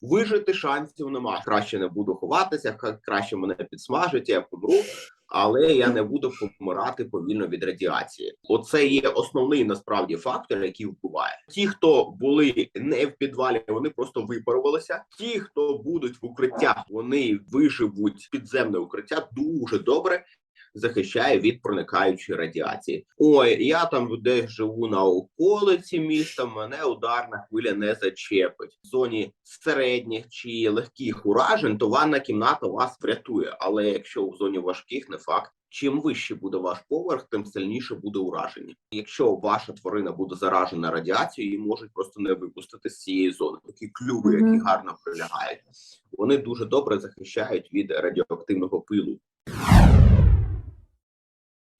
Вижити шансів нема. Краще не буду ховатися, краще мене підсмажить, я помру, але я не буду помирати повільно від радіації. Оце є основний насправді фактор, який впливає. Ті, хто були не в підвалі, вони просто випарувалися. Ті, хто будуть в укриттях, вони виживуть підземне укриття дуже добре. Захищає від проникаючої радіації. Ой, я там десь живу на околиці міста. Мене ударна хвиля не зачепить. В зоні середніх чи легких уражень, то ванна кімната вас врятує. Але якщо в зоні важких, не факт. Чим вище буде ваш поверх, тим сильніше буде ураження. Якщо ваша тварина буде заражена радіацією, її можуть просто не випустити з цієї зони. Такі клюви, які гарно прилягають, вони дуже добре захищають від радіоактивного пилу.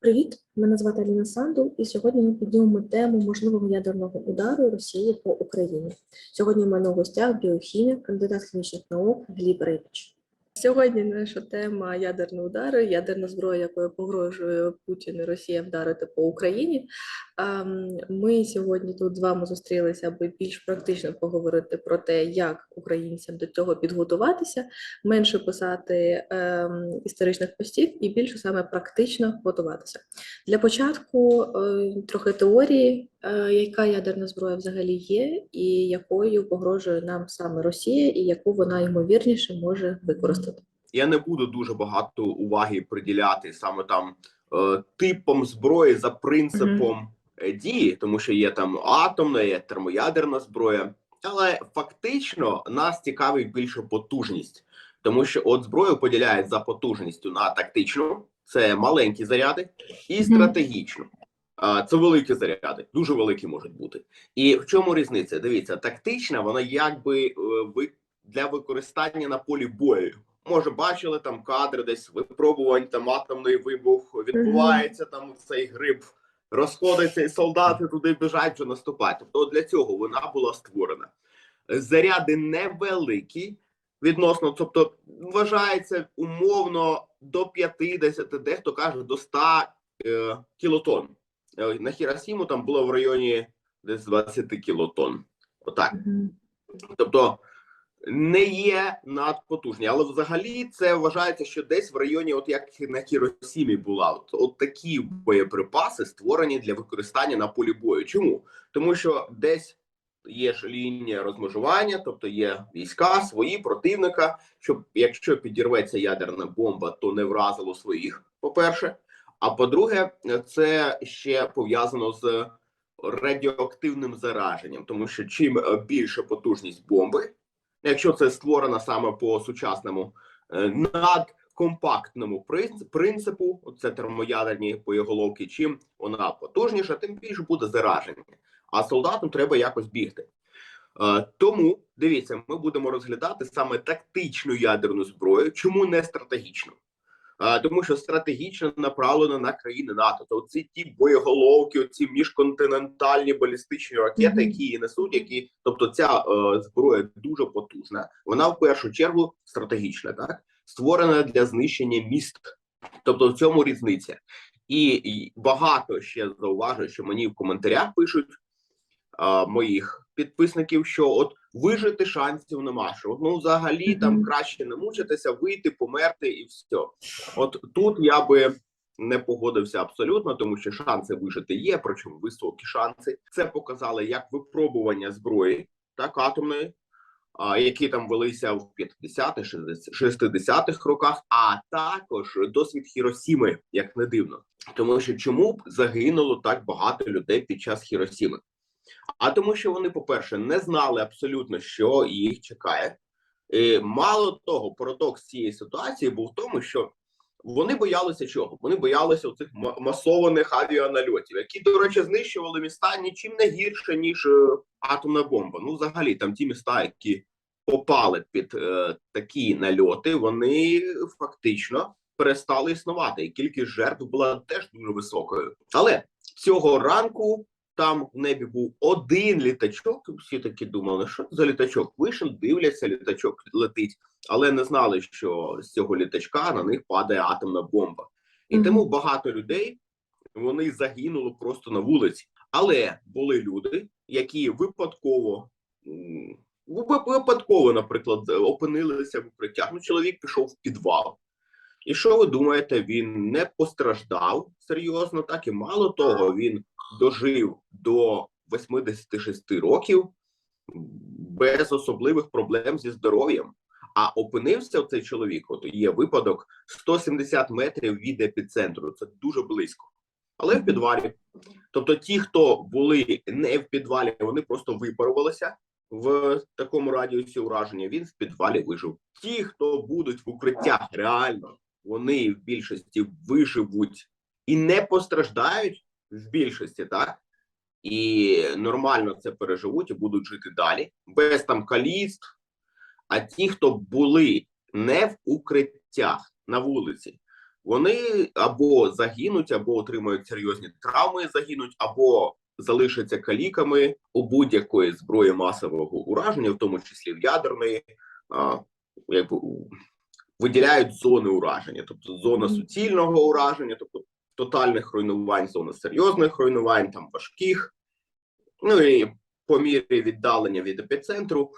Привіт, мене звати Аліна Санду, і сьогодні ми піднімемо тему можливого ядерного удару Росії по Україні. Сьогодні в мене у гостях біохімік, кандидат хімічних наук Гліб Рибич. Сьогодні наша тема ядерні удари, ядерна зброя, якою погрожує Путін і Росія вдарити по Україні. Ем, Ми сьогодні тут з вами зустрілися, аби більш практично поговорити про те, як українцям до цього підготуватися, менше писати ем, історичних постів і більше саме практично готуватися. Для початку е, трохи теорії, е, яка ядерна зброя взагалі є, і якою погрожує нам саме Росія, і яку вона ймовірніше може використати. Я не буду дуже багато уваги приділяти саме там е, типом зброї за принципом е, дії, тому що є там атомна, є термоядерна зброя. Але фактично нас цікавить більше потужність, тому що от зброю поділяють за потужністю на тактичну, це маленькі заряди, і стратегічну. Це великі заряди, дуже великі можуть бути. І в чому різниця? Дивіться, тактична, вона якби е, для використання на полі бою. Може, бачили там кадри десь випробувань, там атомний вибух відбувається, там цей гриб розходиться, і солдати туди біжать вже наступати. Тобто для цього вона була створена. Заряди невеликі відносно, тобто вважається умовно до 50, дехто каже до 100 е, кілотон. Е, На Хіросіму там було в районі десь 20 кілотон. Отак. Тобто не є надпотужні, але взагалі це вважається, що десь в районі, от як на Хіросімі була, от, от такі боєприпаси створені для використання на полі бою. Чому? Тому що десь є ж лінія розмежування, тобто є війська свої противника, щоб якщо підірветься ядерна бомба, то не вразило своїх. По перше, а по-друге, це ще пов'язано з радіоактивним зараженням, тому що чим більше потужність бомби, якщо це створено саме по сучасному е, надкомпактному принципу, це термоядерні боєголовки, чим вона потужніша, тим більше буде зараження. А солдатам треба якось бігти. Е, Тому дивіться, ми будемо розглядати саме тактичну ядерну зброю, чому не стратегічну. Тому що стратегічно направлено на країни НАТО. То ці ті боєголовки, ці міжконтинентальні балістичні ракети, Мгм. які її несуть, які тобто ця е, зброя дуже потужна. Вона в першу чергу стратегічна, так створена для знищення міст. Тобто в цьому різниця. І, і багато ще зауважую, що мені в коментарях пишуть а, моїх підписників, що от вижити шансів нема. Що ну взагалі там краще не мучитися, вийти, померти і все. От тут я би не погодився абсолютно, тому що шанси вижити є, причому високі шанси. Це показали як випробування зброї так атомної, а, які там велися в 50-х, 60-х роках, а також досвід Хіросіми, як не дивно. Тому що чому б загинуло так багато людей під час Хіросіми? А тому, що вони, по-перше, не знали абсолютно, що їх чекає. І мало того, парадокс цієї ситуації був в тому, що вони боялися чого? Вони боялися цих масованих авіанальотів, які, до речі, знищували міста нічим не гірше, ніж е, атомна бомба. Ну, взагалі, там ті міста, які попали під е, такі нальоти, вони фактично перестали існувати, і кількість жертв була теж дуже високою. Але цього ранку там в небі був один літачок, і всі такі думали, що це за літачок? Вийшли, дивляться, літачок летить, але не знали, що з цього літачка на них падає атомна бомба. І Мгм. тому багато людей вони загинули просто на вулиці. Але були люди, які випадково випадково, наприклад, опинилися в укриттях. Ну, чоловік пішов в підвал. І що ви думаєте, він не постраждав серйозно, так і мало того, він дожив до 86 років без особливих проблем зі здоров'ям. А опинився цей чоловік, от є випадок 170 метрів від епіцентру. Це дуже близько, але в підвалі. Тобто, ті, хто були не в підвалі, вони просто випарувалися в такому радіусі ураження. Він в підвалі вижив. Ті, хто будуть в укриттях, реально вони в більшості виживуть і не постраждають в більшості, так і нормально це переживуть і будуть жити далі без там каліцтв. А ті, хто були не в укриттях на вулиці, вони або загинуть, або отримають серйозні травми, загинуть, або залишаться каліками у будь-якої зброї масового ураження, в тому числі в ядерної, а, якби виділяють зони ураження, тобто зона суцільного ураження, тобто тотальних руйнувань, зона серйозних руйнувань, там важких. Ну і по мірі віддалення від епіцентру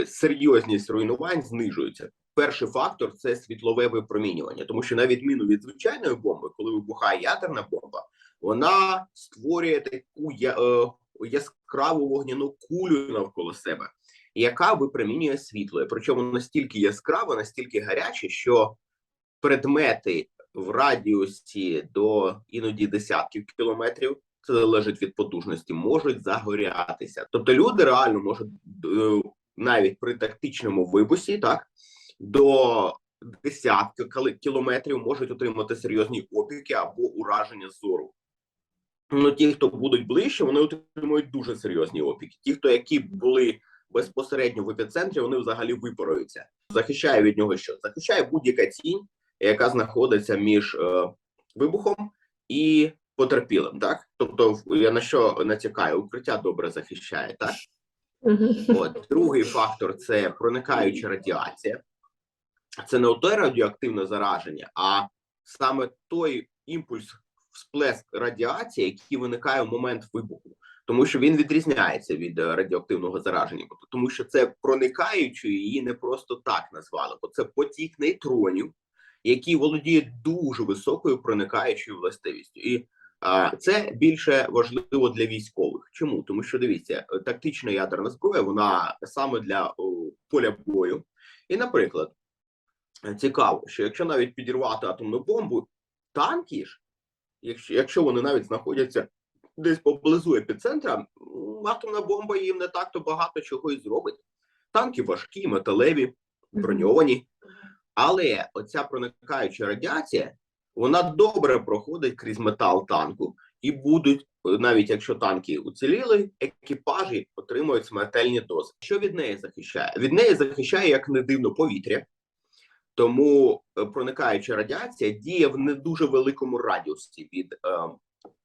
е, серйозність руйнувань знижується. Перший фактор це світлове випромінювання, тому що на відміну від звичайної бомби, коли вибухає ядерна бомба, вона створює таку е, яскраву вогняну кулю навколо себе, яка випромінює світло. І Причому настільки яскраво, настільки гаряче, що предмети в радіусі до іноді десятків кілометрів. Це залежить від потужності, можуть загорятися. Тобто люди реально можуть е, навіть при тактичному вибусі, так до десятки кілометрів можуть отримати серйозні опіки або ураження зору. Ну, ті, хто будуть ближче, вони отримують дуже серйозні опіки. Ті, хто які були безпосередньо в епіцентрі, вони взагалі випаруються. Захищає від нього що? Захищає будь-яка тінь, яка знаходиться між е, вибухом і потерпілим. Так, тобто, я на що натякаю, укриття добре захищає, так. От другий фактор це проникаюча радіація. Це не оте радіоактивне зараження, а саме той імпульс, всплеск радіації, який виникає в момент вибуху, тому що він відрізняється від е, радіоактивного зараження, Тобто, тому що це проникаючою її не просто так назвали, бо це потік нейтронів, який володіє дуже високою проникаючою властивістю. І а, це більше важливо для військових. Чому? Тому що дивіться, е, тактична ядерна зброя, вона саме для о, поля бою. І, наприклад, цікаво, що якщо навіть підірвати атомну бомбу, танки ж, якщо, якщо вони навіть знаходяться десь поблизу епіцентра, атомна бомба їм не так-то багато чого і зробить. Танки важкі, металеві, броньовані. Але оця проникаюча радіація, вона добре проходить крізь метал танку, і будуть, е, навіть якщо танки уціліли, екіпажі отримують смертельні дози. Що від неї захищає? Від неї захищає, як не дивно, повітря. Тому е, проникаюча радіація діє в не дуже великому радіусі від е,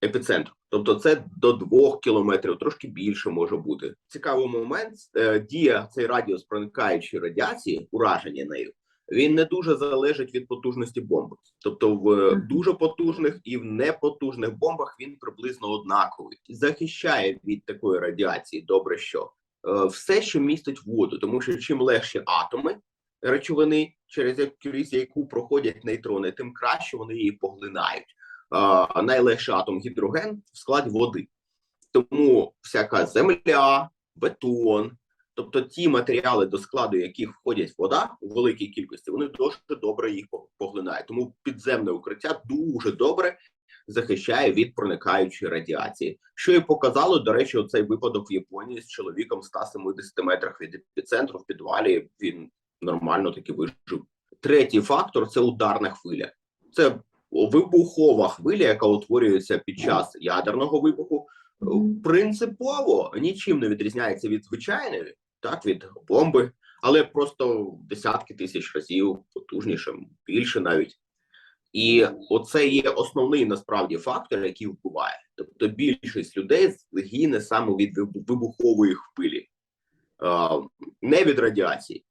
епіцентру. Тобто це до двох кілометрів, трошки більше може бути. Цікавий момент е, дія цей радіус проникаючої радіації, ураження нею, він не дуже залежить від потужності бомби. Тобто в дуже потужних і в непотужних бомбах він приблизно однаковий. Захищає від такої радіації добре що е, все, що містить воду, тому що чим легші атоми речовини, через яку проходять нейтрони, тим краще вони її поглинають. Найлегший атом гідроген в складі води. Тому всяка земля, бетон, тобто ті матеріали, до складу яких входять вода у великій кількості, вони дуже добре їх по- поглинають. Тому підземне укриття дуже добре захищає від проникаючої радіації, що і показало, до речі, оцей випадок в Японії з чоловіком в 170 метрах від епіцентру в підвалі. Він нормально таки вижив. Третій фактор це ударна хвиля. Це вибухова хвиля, яка утворюється під час ядерного вибуху. Принципово нічим не відрізняється від звичайної, так від бомби, але просто в десятки тисяч разів потужніше, більше навіть. І оце є основний насправді фактор, який впливає. Тобто більшість людей гине саме від вибухової хвилі, не від радіації.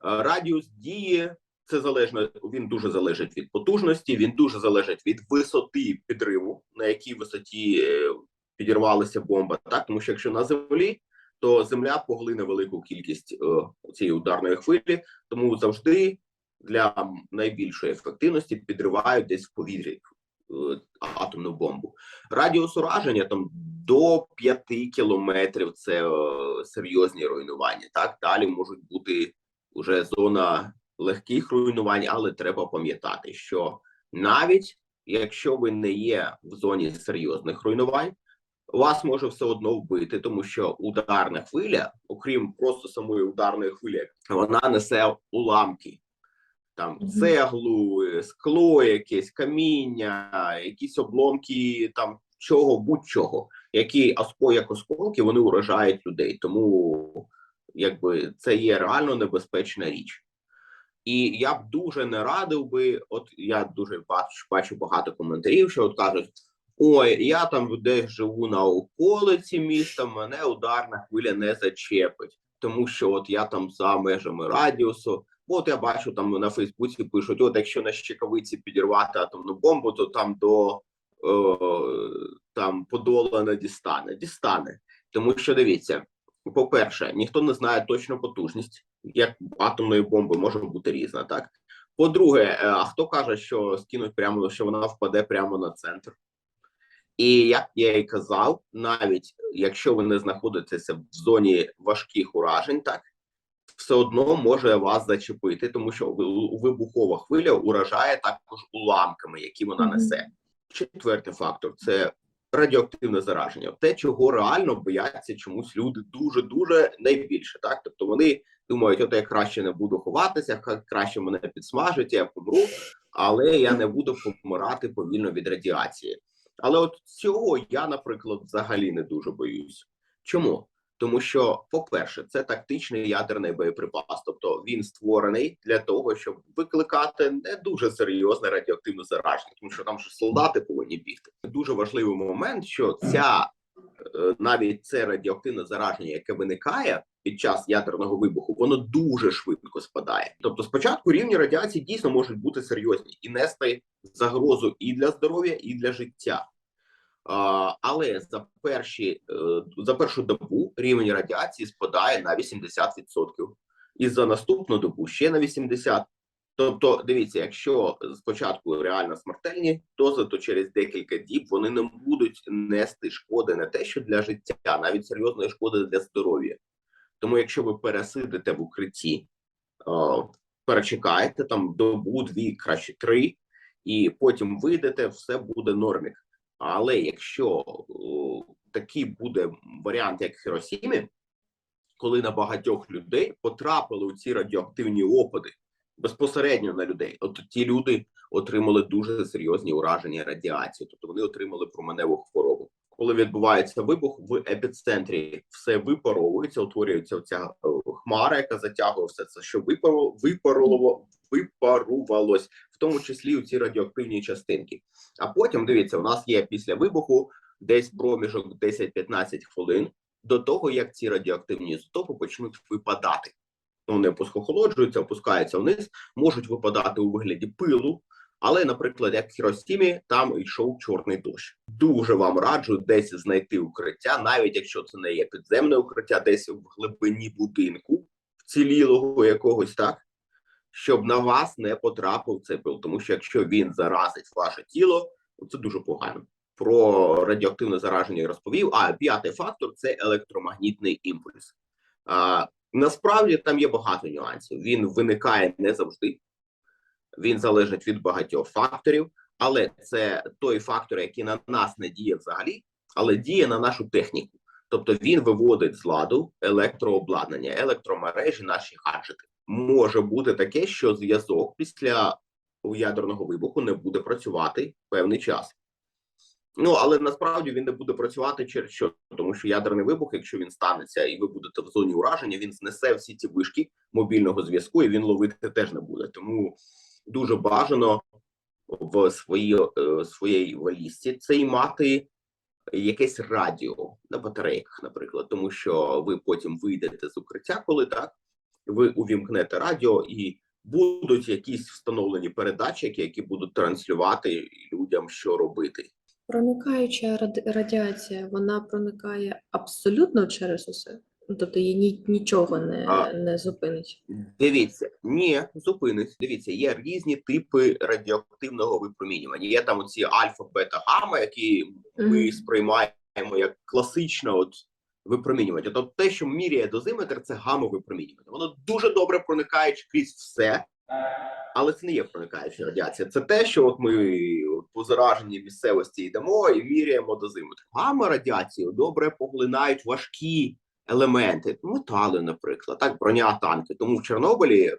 А, Радіус дії це залежно, він дуже залежить від потужності, він дуже залежить від висоти підриву, на якій висоті е, підірвалася бомба. Так, тому що якщо на землі, то Земля поглине велику кількість е, цієї ударної хвилі, тому завжди для найбільшої ефективності підривають десь в повітрі е, атомну бомбу. Радіус ураження там до 5 кілометрів це е, серйозні руйнування. Так далі можуть бути вже зона легких руйнувань, але треба пам'ятати, що навіть якщо ви не є в зоні серйозних руйнувань, вас може все одно вбити, тому що ударна хвиля, окрім просто самої ударної хвилі, вона несе уламки. Там цеглу, скло, якесь каміння, якісь обломки, там чого, будь-чого, які оско- як осколки вони уражають людей. Тому якби це є реально небезпечна річ. І я б дуже не радив би, от я дуже бачу, бачу багато коментарів, що от кажуть: ой, я там десь живу на околиці міста, мене ударна хвиля не зачепить, тому що от я там за межами радіусу. От я бачу там на Фейсбуці пишуть: от якщо на щекавиці підірвати атомну бомбу, то там до е, там подола не дістане. Дістане. Тому що дивіться, по-перше, ніхто не знає точно потужність, як атомної бомби може бути різна, так. По-друге, е, а хто каже, що скинуть прямо, що вона впаде прямо на центр? І як я і казав, навіть якщо ви не знаходитеся в зоні важких уражень, так все одно може вас зачепити, тому що вибухова хвиля уражає також уламками, які вона несе. Четвертий фактор це радіоактивне зараження. Те, чого реально бояться чомусь люди дуже дуже найбільше. Так, тобто вони думають, от я краще не буду ховатися, краще мене підсмажить, я помру, але я не буду помирати повільно від радіації. Але от цього я, наприклад, взагалі не дуже боюсь. Чому? Тому що, по-перше, це тактичний ядерний боєприпас, тобто він створений для того, щоб викликати не дуже серйозне радіоактивне зараження, тому що там ж солдати повинні бігти. Дуже важливий момент, що ця е, навіть це радіоактивне зараження, яке виникає під час ядерного вибуху, воно дуже швидко спадає. Тобто, спочатку рівні радіації дійсно можуть бути серйозні і нести загрозу і для здоров'я, і для життя. А, але за перші е, за першу добу рівень радіації спадає на 80%. І за наступну добу ще на 80%. Тобто, дивіться, якщо спочатку реально смертельні дози, то через декілька діб вони не будуть нести шкоди не те, що для життя, навіть серйозної шкоди для здоров'я. Тому, якщо ви пересидите в укритті, перечекаєте там добу, дві, краще три, і потім вийдете, все буде нормік. Але якщо такий буде варіант, як Хіросімі, коли на багатьох людей потрапили у ці радіоактивні опади безпосередньо на людей, от ті люди отримали дуже серйозні ураження радіацією, тобто вони отримали променеву хворобу. Коли відбувається вибух в епіцентрі, все випаровується, утворюється оця е, хмара, яка затягує все це, що випару, випарувало, випарувалось, в тому числі у ці радіоактивні частинки. А потім дивіться, у нас є після вибуху десь проміжок 10-15 хвилин до того, як ці радіоактивні ізотопи почнуть випадати. Вони посхохолоджуються, опускаються вниз, можуть випадати у вигляді пилу. Але, наприклад, як в Хіросімі, там йшов чорний дощ. Дуже вам раджу десь знайти укриття, навіть якщо це не є підземне укриття, десь в глибині будинку, вцілілого якогось так, щоб на вас не потрапив цей пил. Тому що якщо він заразить ваше тіло, це дуже погано. Про радіоактивне зараження я розповів. А п'ятий фактор це електромагнітний імпульс. А, насправді там є багато нюансів. Він виникає не завжди, він залежить від багатьох факторів, але це той фактор, який на нас не діє взагалі, але діє на нашу техніку. Тобто він виводить з ладу електрообладнання, електромережі, наші гаджети. Може бути таке, що зв'язок після ядерного вибуху не буде працювати певний час. Ну але насправді він не буде працювати через що, тому що ядерний вибух, якщо він станеться і ви будете в зоні ураження, він знесе всі ці вишки мобільного зв'язку, і він ловити теж не буде. Тому дуже бажано в своїй е, своїй валізці це і мати якесь радіо на батарейках, наприклад, тому що ви потім вийдете з укриття, коли так ви увімкнете радіо і. Будуть якісь встановлені передатчики, які будуть транслювати людям, що робити. Проникаюча ради- радіація, вона проникає абсолютно через усе. Тобто її нічого не, А. не зупинить. Дивіться, ні, зупинись. Дивіться, є різні типи радіоактивного випромінювання. Є там оці альфа, бета, гамма, які ми сприймаємо як класичне от випромінювання. Тобто те, що міряє дозиметр, це гамма випромінювання. Воно дуже добре проникає крізь все, але це не є проникаюча радіація. Це те, що от ми по зараженій місцевості йдемо і міряємо дозиметр. Гамма радіацію добре поглинають важкі елементи, метали, наприклад, так, броня танки. Тому в Чорнобилі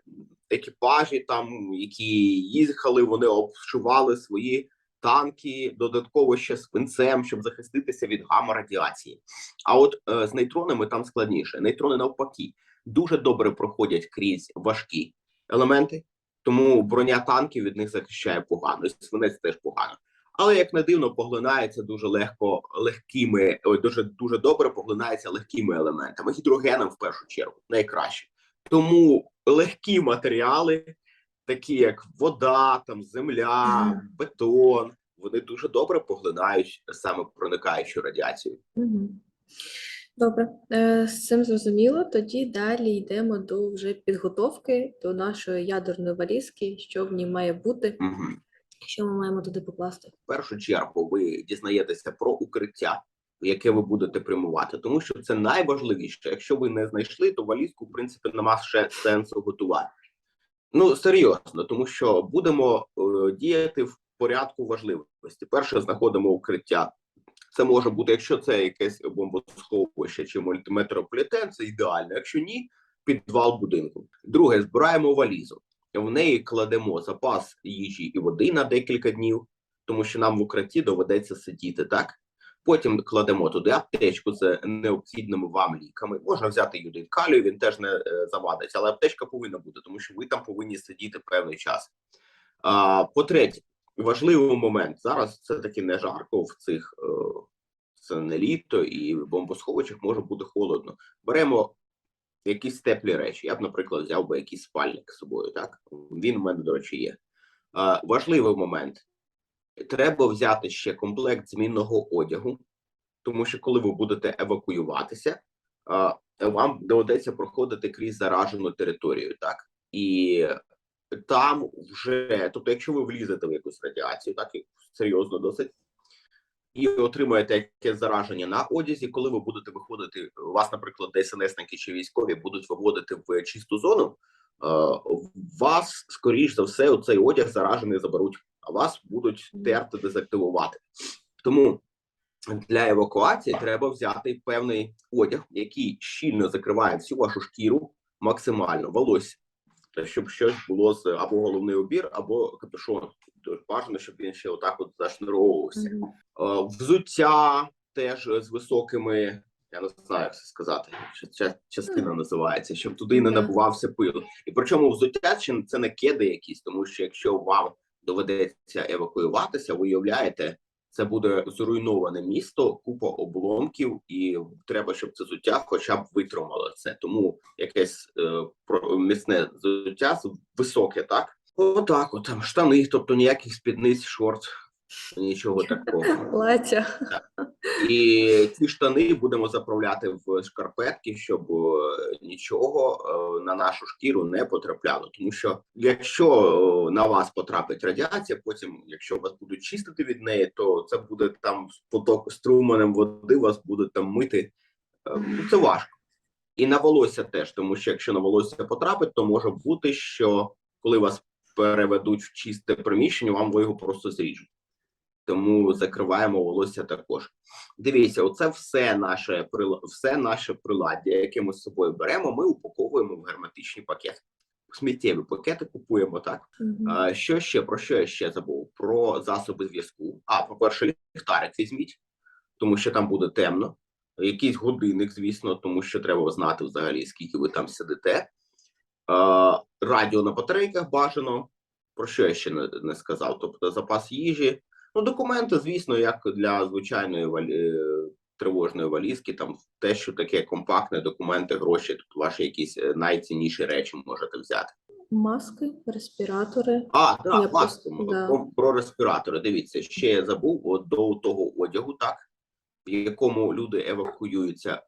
екіпажі, там, які їхали, вони обшивали свої танки додатково ще свинцем, щоб захиститися від гамма радіації. А от е, з нейтронами там складніше. Нейтрони навпаки дуже добре проходять крізь важкі елементи, тому броня танків від них захищає погано, і свинець теж погано. Але як не дивно, поглинається дуже легко легкими, ой, дуже дуже добре поглинається легкими елементами, гідрогеном в першу чергу, найкраще. Тому легкі матеріали, такі як вода, там земля, бетон, вони дуже добре поглинають саме проникаючу радіацію. Добре, е, з цим зрозуміло. Тоді далі йдемо до вже підготовки до нашої ядерної валізки, що в ній має бути, Угу. що ми маємо туди покласти. в першу чергу ви дізнаєтеся про укриття, в яке ви будете прямувати, тому що це найважливіше. Якщо ви не знайшли, то валізку, в принципі, нема ще сенсу готувати. Ну серйозно, тому що будемо е, діяти в порядку важливості. Перше знаходимо укриття. Це може бути, якщо це якесь бомбосховище чи мультиметрополітен, це ідеально. Якщо ні, підвал будинку. Друге, збираємо валізу. В неї кладемо запас їжі і води на декілька днів, тому що нам в укритті доведеться сидіти, так? Потім кладемо туди аптечку з необхідними вам ліками. Можна взяти юдит калію, він теж не е, завадить, але аптечка повинна бути, тому що ви там повинні сидіти певний час. А, по-третє, важливий момент. Зараз це таки не жарко в цих е, це не літо, і в бомбосховищах може бути холодно. Беремо якісь теплі речі. Я б, наприклад, взяв би якийсь спальник з собою. Так він у мене, до речі, є. Важливий момент. Треба взяти ще комплект змінного одягу, тому що коли ви будете евакуюватися, вам доведеться проходити крізь заражену територію, так? І там вже, тобто, якщо ви влізете в якусь радіацію, так і серйозно досить, і отримаєте якесь зараження на одязі, коли ви будете виходити, вас, наприклад, ДСНСники чи військові будуть виводити в чисту зону, вас, скоріш за все, цей одяг заражений заберуть, вас будуть терти, дезактивувати. Тому для евакуації треба взяти певний одяг, який щільно закриває всю вашу шкіру максимально, волосся, щоб щось було з або головний убір, або капюшон. Тож бажано, щоб він ще отак от зашнуровувався. Мгм. Е, Взуття теж з високими, я не знаю, як це сказати, що ця частина називається, щоб туди не набувався пил. І причому взуття чи це не кеди якісь, тому що якщо вам доведеться евакуюватися, ви уявляєте, це буде зруйноване місто, купа обломків, і треба, щоб це зуття, хоча б витримало це. Тому якесь е, міцне зуття високе, так? Отак, от там штани, тобто ніяких спідниць, шорт, нічого такого. Плаття. І ці штани будемо заправляти в шкарпетки, щоб е, нічого е, на нашу шкіру не потрапляло. Тому що якщо е, на вас потрапить радіація, потім, якщо вас будуть чистити від неї, то це буде там поток струменем води, вас будуть там мити. Ну, Це важко. І на волосся теж, тому що якщо на волосся потрапить, то може бути, що коли вас переведуть в чисте приміщення, вам його просто зріжуть. Тому закриваємо волосся також. Дивіться, оце все наше все наше приладдя, яке ми з собою беремо, ми упаковуємо в герметичні пакети. Сміттєві пакети купуємо так. Мгм. А, що ще про що я ще забув? Про засоби зв'язку. А, по-перше, ліхтарик візьміть, тому що там буде темно. Якийсь годинник, звісно, тому що треба знати взагалі, скільки ви там сидите. А, радіо на батарейках бажано. Про що я ще не, не сказав? Тобто запас їжі. Ну, документи, звісно, як для звичайної валі... е, тривожної валізки, там те, що таке компактне, документи, гроші, тут ваші якісь е, найцінніші речі можете взяти. Маски, респіратори. А, Я так, просто- власне, да. про, про респіратори. Дивіться, ще я забув от, до того одягу, так, в якому люди евакуюються.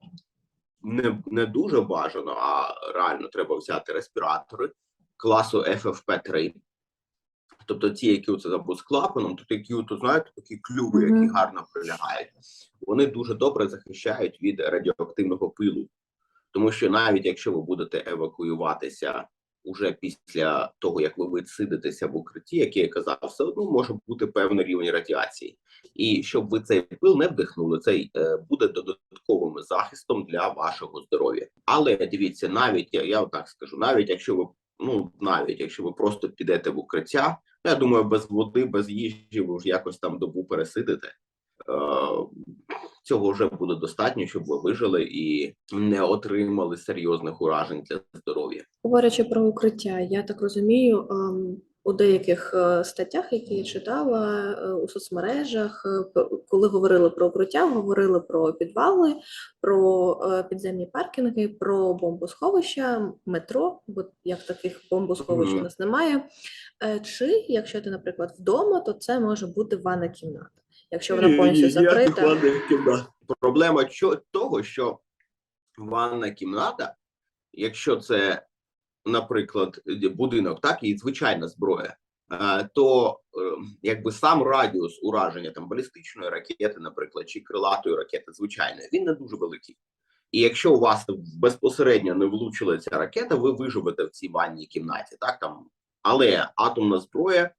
не, не дуже бажано, а реально треба взяти респіратори класу FFP3. Тобто ті, які оце або з клапаном, то такі, от, знаєте, такі клюви, які Мгм. гарно прилягають, вони дуже добре захищають від радіоактивного пилу. Тому що навіть якщо ви будете евакуюватися уже після того, як ви відсидитеся в укритті, як я казав, все одно може бути певний рівень радіації. І щоб ви цей пил не вдихнули, цей е, буде додатковим захистом для вашого здоров'я. Але дивіться, навіть я, я так скажу, навіть якщо ви ну навіть якщо ви просто підете в укриття, я думаю, без води, без їжі, ви ж якось там добу пересидите. Е, цього вже буде достатньо, щоб ви вижили і не отримали серйозних уражень для здоров'я. Говорячи про укриття, я так розумію, ем, у деяких е, статтях, які я читала е, у соцмережах, коли говорили про укриття, говорили про підвали, про підземні паркінги, про бомбосховища, метро, бо як таких бомбосховищ у нас немає. Е, Чи якщо ти, наприклад, вдома, то це може бути ванна кімната. Якщо вона повністю закрита, Проблема того, що ванна кімната, якщо це, наприклад, будинок, так і звичайна зброя, е, то е, якби сам радіус ураження там балістичної ракети, наприклад, чи крилатої ракети, звичайної, він не дуже великий. І якщо у вас безпосередньо не влучила ця ракета, ви виживете в цій ванній кімнаті, так там. Але атомна зброя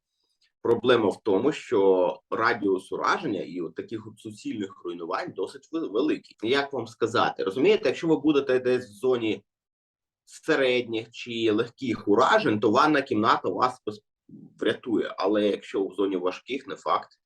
Проблема в тому, що радіус ураження і от таких от суцільних руйнувань досить вел- великий. Як вам сказати, розумієте, якщо ви будете десь в зоні середніх чи легких уражень, то ванна кімната вас врятує. Але якщо в зоні важких, не факт.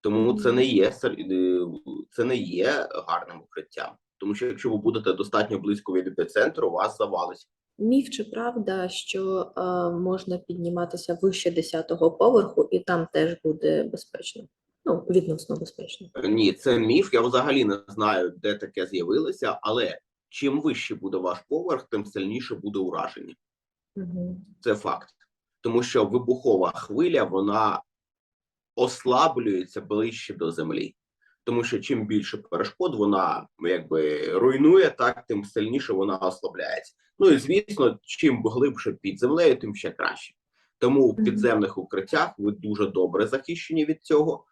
Тому це не є е, це не є гарним укриттям. Тому що якщо ви будете достатньо близько від епіцентру, вас завалить. Міф чи правда, що е, можна підніматися вище 10-го поверху, і там теж буде безпечно. Ну, відносно безпечно. Ні, це міф. Я взагалі не знаю, де таке з'явилося, але чим вище буде ваш поверх, тим сильніше буде ураження. Угу. Це факт. Тому що вибухова хвиля вона ослаблюється ближче до землі. Тому що чим більше перешкод вона якби руйнує, так тим сильніше вона ослабляється. Ну і звісно, чим глибше під землею, тим ще краще. Тому в підземних укриттях ви дуже добре захищені від цього.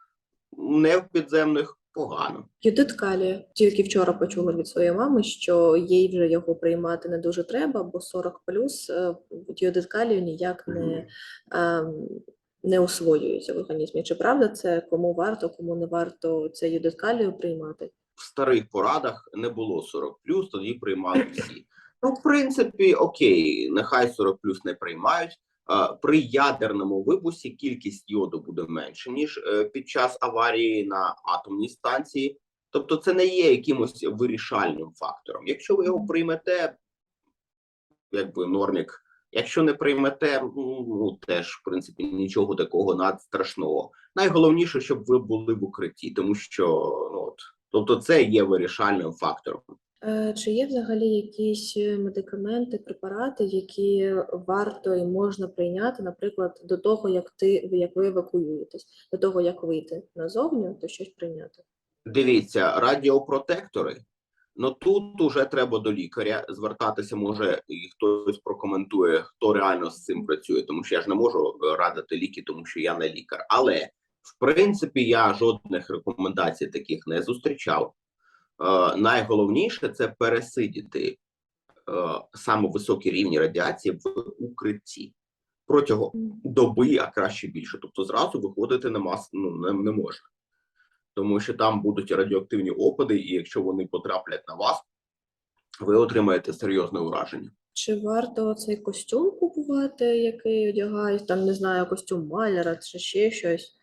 Не в підземних погано. Юдит калія. Тільки вчора почула від своєї мами, що їй вже його приймати не дуже треба, бо 40 плюс йодит калію ніяк не, ем, не освоюється в організмі. Чи правда це кому варто, кому не варто це йодикалію приймати? в старих порадах не було 40 тоді приймали всі. Ну, в принципі, окей, нехай 40 не приймають. При ядерному вибусі кількість йоду буде менше, ніж е, під час аварії на атомній станції. Тобто, це не є якимось вирішальним фактором. Якщо ви його приймете, якби нормік. Якщо не приймете, ну теж в принципі нічого такого надстрашного. Найголовніше, щоб ви були в укритті, тому що ну от, тобто, це є вирішальним фактором. Е, Чи є взагалі якісь е, медикаменти, препарати, які варто і можна прийняти, наприклад, до того, як ти як ви евакуюєтесь, до того як вийти назовні, то щось прийняти? Дивіться, радіопротектори. Ну тут уже треба до лікаря звертатися. Може, і хтось прокоментує, хто реально з цим працює, тому що я ж не можу е, радити ліки, тому що я не лікар. Але в принципі я жодних рекомендацій таких не зустрічав. Е, найголовніше це пересидіти е, саме високі рівні радіації в укритті протягом доби, а краще більше. Тобто зразу виходити нема ну, не, не можна. Тому що там будуть радіоактивні опади, і якщо вони потраплять на вас, ви отримаєте серйозне ураження. Чи варто цей костюм купувати, який одягають, там не знаю, костюм маляра чи ще щось?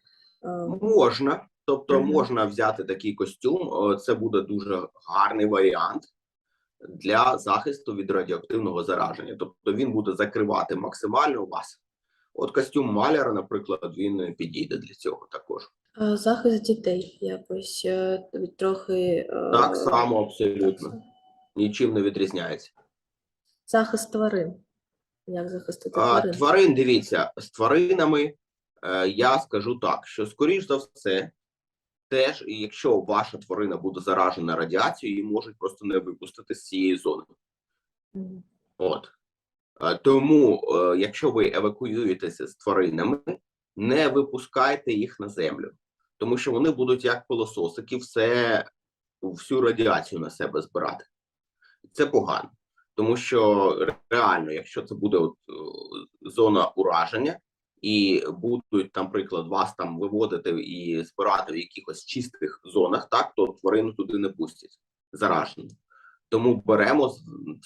Е, Можна, тобто Мгм. можна взяти такий костюм. Це буде дуже гарний варіант для захисту від радіоактивного зараження. Тобто він буде закривати максимально вас. От костюм маляра, наприклад, він підійде для цього також. Е, Захист дітей якось е, трохи е, Так само абсолютно нічим не відрізняється. захист тварин. Як захистити А, тварин? тварин, дивіться, з тваринами е, я скажу так, що скоріш за все, теж, якщо ваша тварина буде заражена радіацією, її можуть просто не випустити з цієї зони. Мгм. От. Е, Тому, е, якщо ви евакуюєтеся з тваринами, не випускайте їх на землю, тому що вони будуть як пилососики, все, всю радіацію на себе збирати. Це погано, тому що реально, якщо це буде от, е, зона ураження, і будуть, наприклад, вас там виводити і збирати в якихось чистих зонах, так то тварину туди не пустять заражену. Тому беремо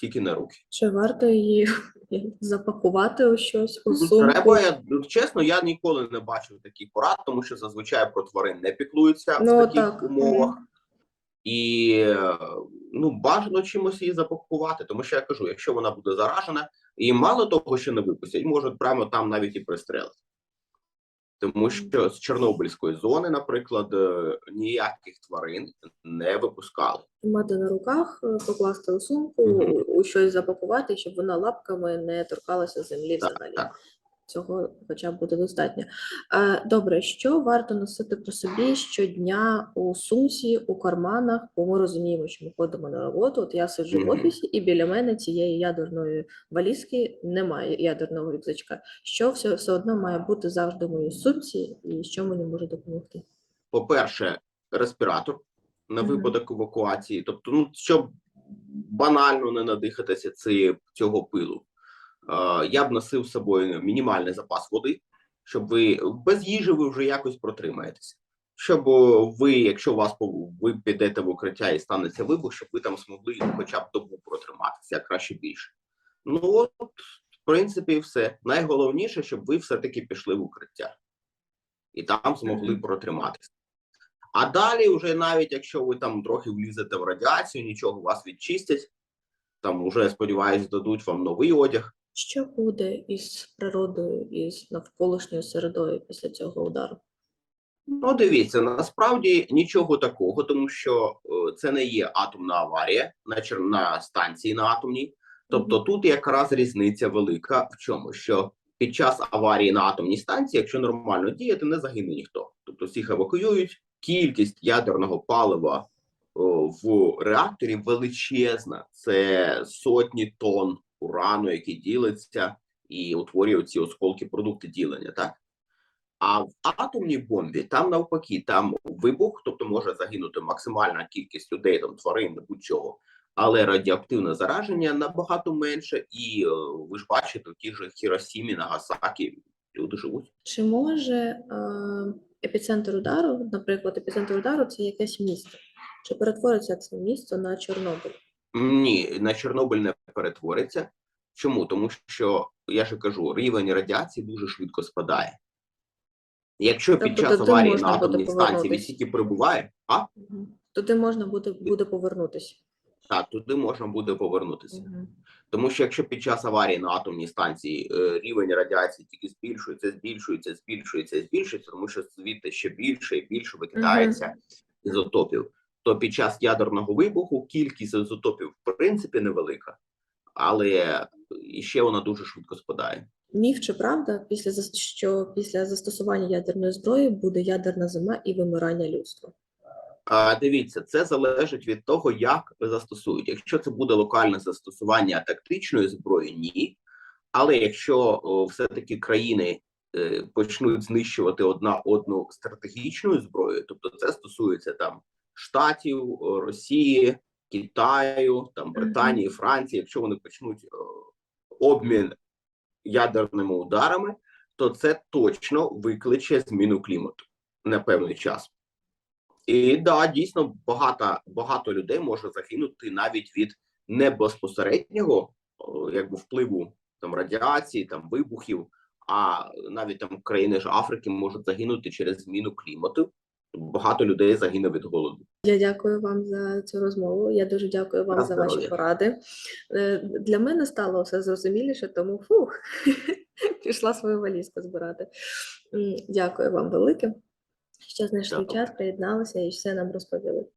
тільки на руки. Чи варто її запакувати у щось у сумку? Треба, я, ну, чесно, я ніколи не бачив таких порад, тому що зазвичай про тварин не піклуються в Ну, таких так. умовах. І ну, бажано чимось її запакувати, тому що я кажу, якщо вона буде заражена, і мало того, що не випустять, можуть прямо там навіть і пристрелити. Тому що з Чорнобильської зони, наприклад, е, ніяких тварин не випускали. Мати на руках, е, покласти у сумку, Мгм. у- у щось запакувати, щоб вона лапками не торкалася землі Так, взагалі. так. Цього хоча б буде достатньо. Е, Добре, що варто носити при собі щодня у сумці, у карманах, бо ми розуміємо, що ми ходимо на роботу. От я сиджу в офісі, і біля мене цієї ядерної валізки немає ядерного рюкзачка. Що все, все одно має бути завжди в моїй сумці, і що мені може допомогти? по-перше, респіратор на випадок евакуації, тобто, ну щоб банально не надихатися ці, цього пилу. Е, я б носив з собою мінімальний запас води, щоб ви без їжі ви вже якось протримаєтеся. Щоб ви, якщо у вас ви підете в укриття і станеться вибух, щоб ви там змогли хоча б добу протриматися, а краще більше. Ну от, в принципі, і все. Найголовніше, щоб ви все-таки пішли в укриття і там змогли протриматися. А далі, вже навіть якщо ви там трохи влізете в радіацію, нічого вас відчистять, там уже, сподіваюсь, дадуть вам новий одяг. Що буде із природою, із навколишньою середою після цього удару? Ну, дивіться, насправді нічого такого, тому що е, це не є атомна аварія на, чер... на станції на атомній. Тобто тут якраз різниця велика в чому, що під час аварії на атомній станції, якщо нормально діяти, не загине ніхто. Тобто всіх евакуюють. Кількість ядерного палива о, в реакторі величезна. Це сотні тонн урану, які діляться і утворюють ці осколки продукти ділення. Так а в атомній бомбі там навпаки, там вибух, тобто може загинути максимальна кількість людей, там тварин, будь-чого. Але радіоактивне зараження набагато менше, і е, ви ж бачите, в тій же Хіросімі, Нагасакі люди живуть. Чи може е, епіцентр удару, наприклад, епіцентр удару це якесь місто? Чи перетвориться це місто на Чорнобиль? Ні, на Чорнобиль не перетвориться. Чому? Тому що я ж кажу, рівень радіації дуже швидко спадає. Якщо під Тобто час туди аварії на атомній станції він тільки прибуває, а Туди можна буде, буде повернутися. так, туди можна буде повернутися. Мгм. Тому що якщо під час аварії на атомній станції е, рівень радіації тільки збільшується, збільшується, збільшується, збільшується, тому що звідти ще більше і більше викидається ізотопів, то під час ядерного вибуху кількість ізотопів в принципі невелика, але ще вона дуже швидко спадає. Міф чи правда, після що після застосування ядерної зброї буде ядерна зима і вимирання людства? А, дивіться, це залежить від того, як застосують. Якщо це буде локальне застосування тактичної зброї, ні. Але якщо все-таки країни е, почнуть знищувати одна одну стратегічною зброєю, тобто це стосується там Штатів, Росії, Китаю, там Британії, Франції, якщо вони почнуть обмін ядерними ударами, то це точно викличе зміну клімату на певний час. І да, дійсно багато, багато людей може загинути навіть від не безпосереднього якби впливу там радіації, там вибухів, а навіть там країни ж Африки можуть загинути через зміну клімату. Багато людей загине від голоду. Я дякую вам за цю розмову. Я дуже дякую вам за ваші поради. Е, Для мене стало все зрозуміліше, тому фух, пішла свою валізку збирати. Дякую вам велике, що знайшли час, приєдналися і все нам розповіли.